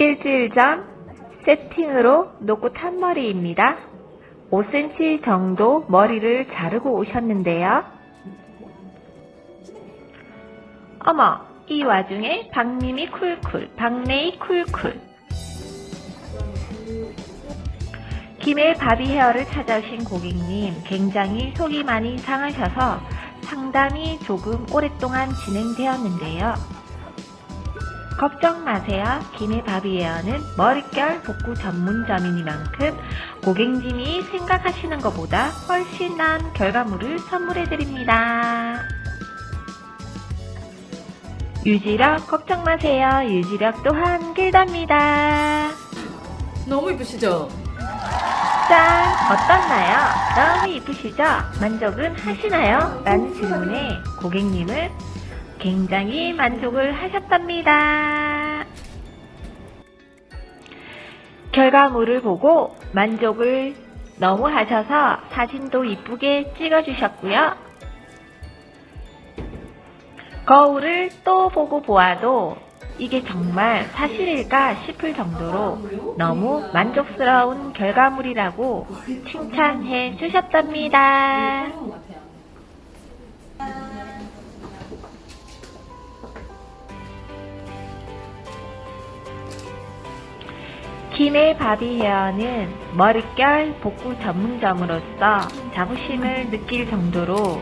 일주일 전 세팅으로 놓고 탄 머리입니다. 5cm 정도 머리를 자르고 오셨는데요. 어머, 이 와중에 박님이 쿨쿨, 박내이 쿨쿨. 김해 바비 헤어를 찾아오신 고객님, 굉장히 속이 많이 상하셔서 상담이 조금 오랫동안 진행되었는데요. 걱정 마세요. 김해 바비에어는 머릿결 복구 전문점이니만큼 고객님이 생각하시는 것보다 훨씬 나은 결과물을 선물해 드립니다. 유지력 걱정 마세요. 유지력 또한 길답니다. 너무 이쁘시죠? 짠! 어떻나요? 너무 이쁘시죠? 만족은 하시나요? 라는 질문에 고객님은 굉장히 만족을 하셨답니다. 결과물을 보고 만족을 너무 하셔서 사진도 이쁘게 찍어주셨고요. 거울을 또 보고 보아도 이게 정말 사실일까 싶을 정도로 너무 만족스러운 결과물이라고 칭찬해 주셨답니다. 김해 바비 헤어는 머릿결 복구 전문점으로서 자부심을 느낄 정도로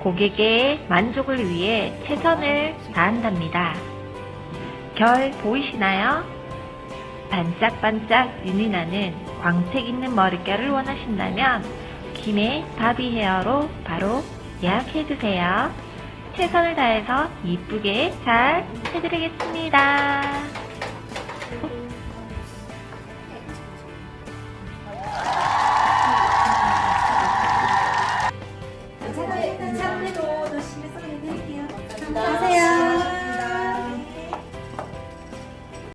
고객의 만족을 위해 최선을 다한답니다. 결 보이시나요? 반짝반짝 윤이 나는 광택 있는 머릿결을 원하신다면 김해 바비 헤어로 바로 예약해주세요. 최선을 다해서 이쁘게 잘 해드리겠습니다. 해드릴게요. 가세요.